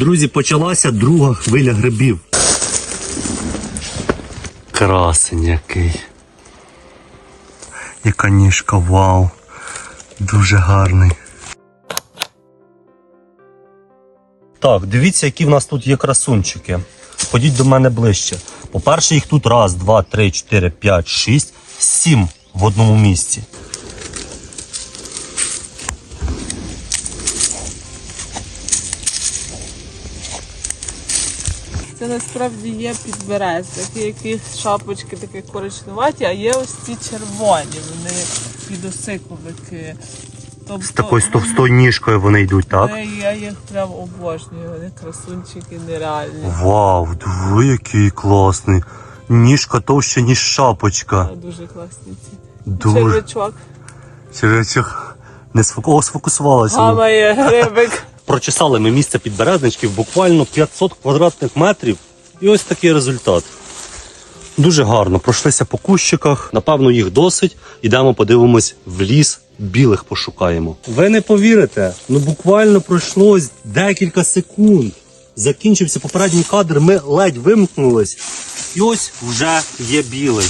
Друзі, почалася друга хвиля грибів. Красень який. Яка ніжка, вау. Дуже гарний. Так, дивіться, які в нас тут є красунчики. Ходіть до мене ближче. По-перше, їх тут раз, два, три, чотири, п'ять, шість, сім в одному місці. Це насправді є підберезки, які шапочки такі коричневаті, а є ось ці червоні, вони підосиковики. Тобто, З такою з товстою ніжкою вони йдуть, так? Е, Я їх прям обожнюю, вони красунчики нереальні. Вау, диви, який класний. Ніжка товща, ніж шапочка. А, Дуже класні ці. Дуже. Червячок. Черечок. Не сфоку... О, сфокусувалася. Гамає грибик. Прочесали ми місце підберезничків буквально 500 квадратних метрів. І ось такий результат. Дуже гарно. Пройшлися по кущиках. Напевно, їх досить. Ідемо подивимось в ліс, білих пошукаємо. Ви не повірите, ну буквально пройшло декілька секунд. Закінчився попередній кадр, ми ледь вимкнулись. І ось вже є білий.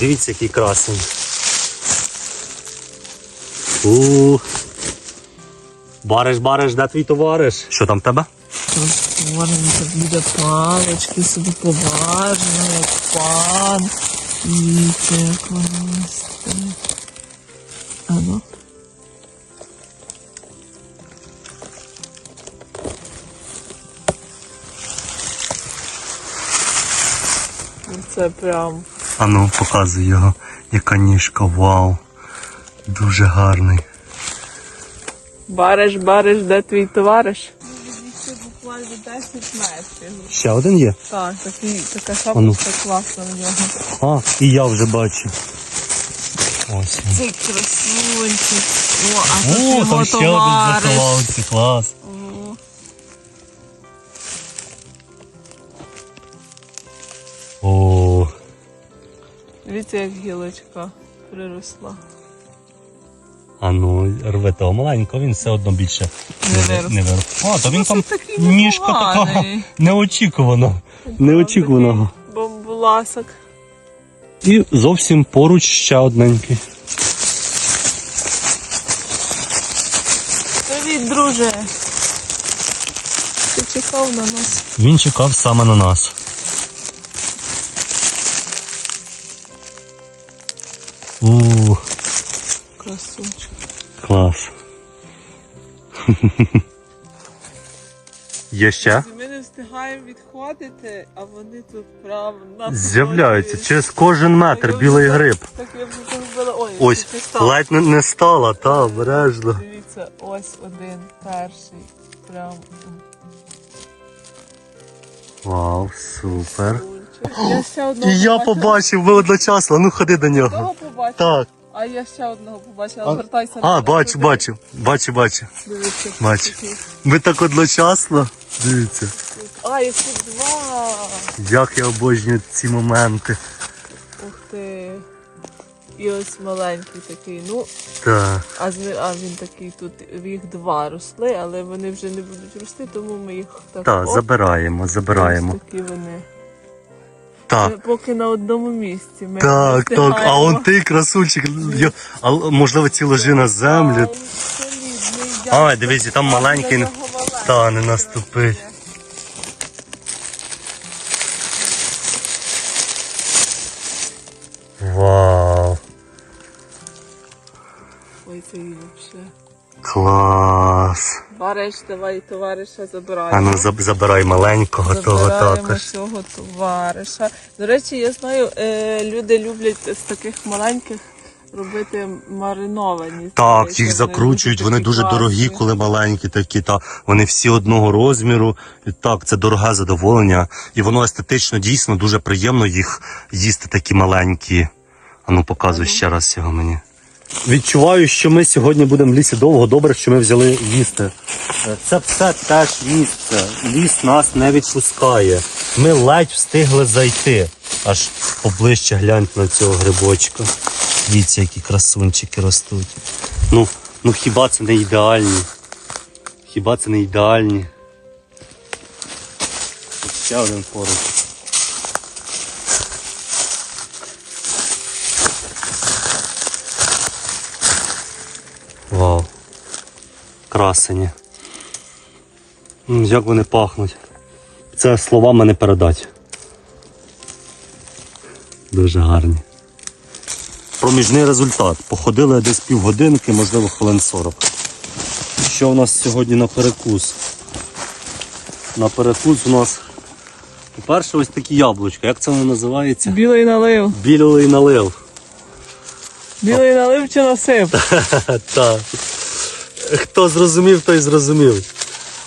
Дивіться, який красень. Ух. Бариш, бариш, де твій товариш? Що там в тебе? Можна тут буде палички собі поважно, як пан. І це як воно. Ну. Це прям А ну, показуй його. Яка ніжка, вау. Дуже гарний. Бариш, бариш, де твій товариш? Це буквально 10 метрів. Ще один є? Так, такий, така А ну. шапочка класна в нього. А, і я вже бачу. Ось. він. Це красунчик. О, а тут О, його там ще один товариш. заховався, клас. О, О, Дивіться, як гілочка приросла. А ну, рве того маленького, він все одно більше Не не вирос. А, то він там ніжка така непоганий. неочікувана. Неочікуваного. Бомбуласок. І зовсім поруч ще одненький. Привіт, друже. Ти чекав на нас. Він чекав саме на нас. Красунчик. клас. Є ще? Ми не встигаємо відходити, а вони тут прямо на З'являються через кожен метр білий гриб. Так я вже зробила. Ой, Ось, ти став. ледь не, не стала, та, обережно. Дивіться, ось один, перший. Прям Вау, супер. Я ще одного І я побачив, ми одночасно, ну ходи до нього. Того побачила. Так. А я ще одного побачила. А- Вертайся. А, бачу, бачу, бачу, бачу. Дивіться. Бачу. Ми так одночасно. Дивіться, А, їх тут два. як я обожнюю ці моменти. Ух ти. І ось маленький такий. Ну, Так. а, з- а він такий тут, їх два росли, але вони вже не будуть рости, тому ми їх так. Так, забираємо, забираємо. ось такі вони. Так. Поки на одному місці. Ми Так, так, а он ти красунчик, йо- а можливо ці ложи на землю. А, дивіться, там маленький. Та, не наступи. Вау, Ой, це і взагалі. Бариш, давай товариша А забираємо. ну заб- забирай маленького того Забираємо також. цього товариша. До речі, я знаю, е, люди люблять з таких маленьких робити мариновані. Так, їх закручують, вони дуже класні. дорогі, коли маленькі такі, та вони всі одного розміру. І так, це дороге задоволення. І воно естетично дійсно дуже приємно їх їсти такі маленькі. А ну показуй ще раз його мені. Відчуваю, що ми сьогодні будемо в лісі довго. Добре, що ми взяли їсти. Е, Це все теж місце. Ліс нас не відпускає. Ми ледь встигли зайти. Аж поближче гляньте на цього грибочка. Дивіться, які красунчики ростуть. Ну, ну хіба це не ідеальні? Хіба це не ідеальні? ще один поруч. Вау. Красені. Як вони пахнуть. Це словами не передати. Дуже гарні. Проміжний результат. Походили десь півгодинки, можливо, хвилин 40. Що у нас сьогодні на перекус? На перекус у нас, по-перше, ось такі яблучка. Як це воно називається? Білий налив. Білий налив. Білий налив чи насип? Так. Хто зрозумів, той зрозумів.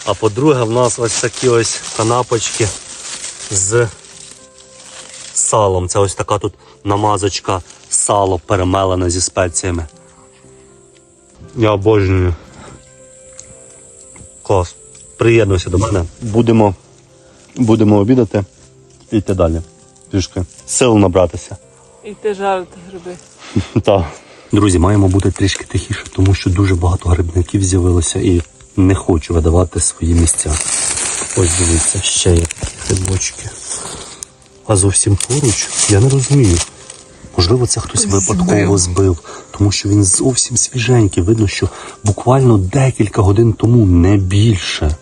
А по-друге, в нас ось такі ось канапочки з салом. Це ось така тут намазочка сало перемелене зі спеціями. Я обожнюю. Клас. Приєднуйся до мене. Будемо, будемо обідати і йти далі. Трішки сил набратися. І ти жарити гриби. Так. Друзі, маємо бути трішки тихіше, тому що дуже багато грибників з'явилося і не хочу видавати свої місця. Ось дивіться, ще є такі грибочки. А зовсім поруч, я не розумію. Можливо, це хтось випадково збив, тому що він зовсім свіженький. Видно, що буквально декілька годин тому, не більше.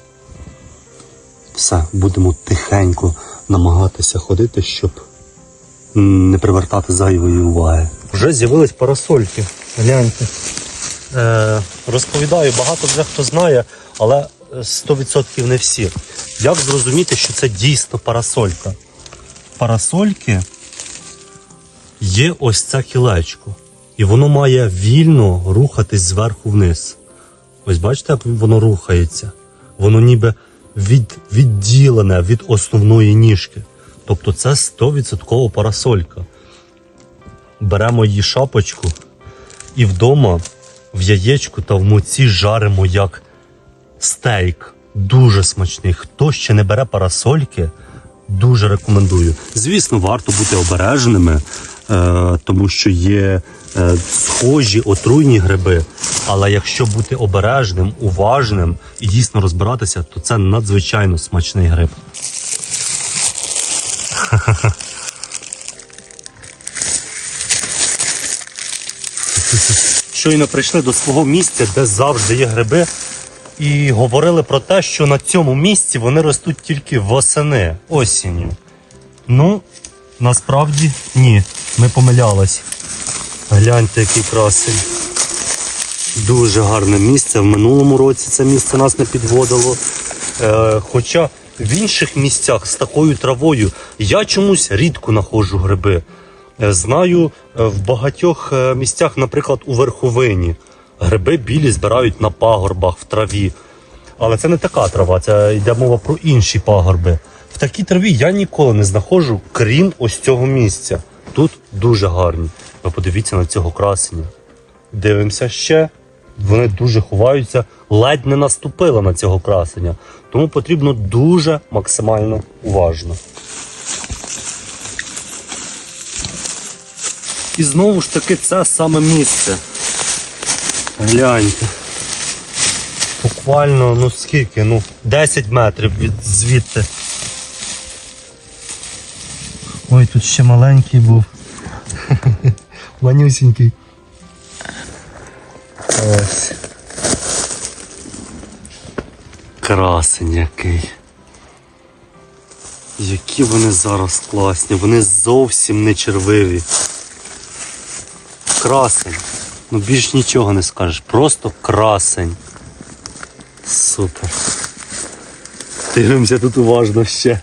Все, будемо тихенько намагатися ходити, щоб не привертати зайвої уваги. Вже з'явились парасольки. Гляньте. Е, розповідаю, багато вже хто знає, але е, 100% не всі. Як зрозуміти, що це дійсно парасолька? Парасольки є ось це кілечко. І воно має вільно рухатись зверху вниз. Ось бачите, як воно рухається. Воно ніби від, відділене від основної ніжки. Тобто це 100% парасолька. Беремо її шапочку і вдома в яєчку та в муці жаримо як стейк. Дуже смачний. Хто ще не бере парасольки, дуже рекомендую. Звісно, варто бути обережними, е, тому що є е, схожі отруйні гриби. Але якщо бути обережним, уважним і дійсно розбиратися, то це надзвичайно смачний гриб. Щойно прийшли до свого місця, де завжди є гриби, і говорили про те, що на цьому місці вони ростуть тільки восени, осінню. Ну, насправді ні, ми помилялись. Гляньте, який красень. Дуже гарне місце. В минулому році це місце нас не підводило. Е, хоча в інших місцях з такою травою я чомусь рідко знаходжу гриби. Е, Знаю е, в багатьох е, місцях, наприклад, у верховині. Гриби білі збирають на пагорбах в траві. Але це не така трава, це йде мова про інші пагорби. В такій траві я ніколи не знаходжу, крім ось цього місця. Тут дуже гарні. Ви подивіться на цього красення. Дивимося ще. Вони дуже ховаються, ледь не наступили на цього красення. Тому потрібно дуже максимально уважно. І знову ж таки це саме місце. Гляньте. Буквально, ну скільки? Ну, 10 метрів від звідти. Ой, тут ще маленький був. Манюсінький. Ось. Красень який. Які вони зараз класні, вони зовсім не червиві. Красень. Ну більш нічого не скажеш. Просто красень. Супер. Дивимося тут уважно ще.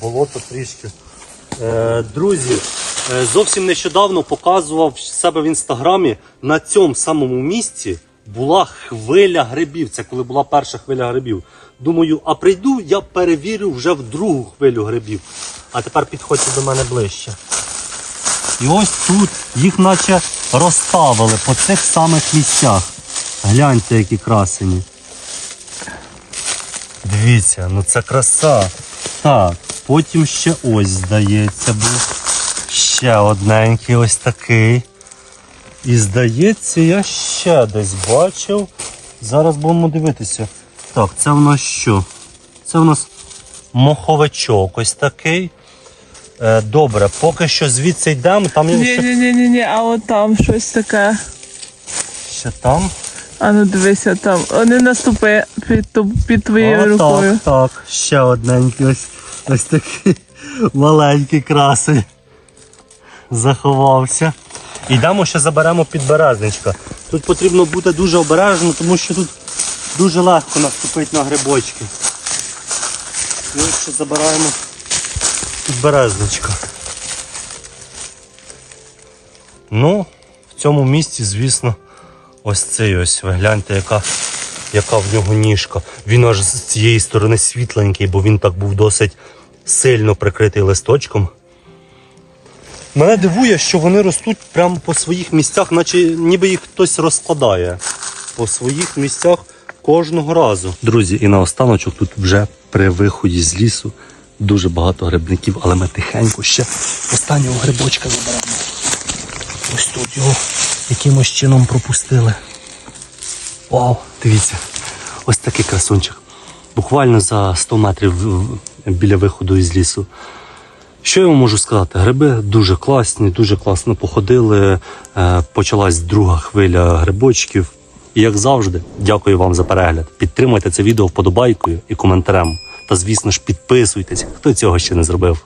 Болото трішки. Е, друзі, е, зовсім нещодавно показував себе в інстаграмі. На цьому самому місці була хвиля грибів. Це коли була перша хвиля грибів. Думаю, а прийду, я перевірю вже в другу хвилю грибів. А тепер підходьте до мене ближче. І ось тут їх наче розставили по цих самих місцях. Гляньте, які красені. Дивіться, ну це краса. Так, потім ще ось, здається, був ще одненький ось такий. І здається, я ще десь бачив Зараз будемо дивитися. Так, це в нас що? Це в нас моховичок ось такий. Е, добре, поки що звідси йдемо, там є Ні, ще, ні, ні, ні, ні, а от там щось таке. ще там. А ну дивися там. Вони наступи під, під твоєю О, рукою. Так, так, ще одненький ось, ось такий маленький красень. Заховався. Йдемо ще заберемо підберезничка. Тут потрібно бути дуже обережно, тому що тут дуже легко наступити на грибочки. Ну, ще забираємо підберезничка. Ну, в цьому місці, звісно, ось цей ось. Ви гляньте, яка, яка в нього ніжка. Він аж з цієї сторони світленький, бо він так був досить сильно прикритий листочком. Мене дивує, що вони ростуть прямо по своїх місцях, наче ніби їх хтось розкладає по своїх місцях кожного разу. Друзі, і наостаночок тут вже при виході з лісу дуже багато грибників, але ми тихенько ще останнього грибочка заберемо. Ось тут його якимось чином пропустили. Вау, дивіться, ось такий красунчик. Буквально за 100 метрів біля виходу із лісу. Що я вам можу сказати? Гриби дуже класні, дуже класно походили. Е, Почалась друга хвиля грибочків. І як завжди, дякую вам за перегляд. Підтримайте це відео вподобайкою і коментарем. Та звісно ж підписуйтесь, хто цього ще не зробив.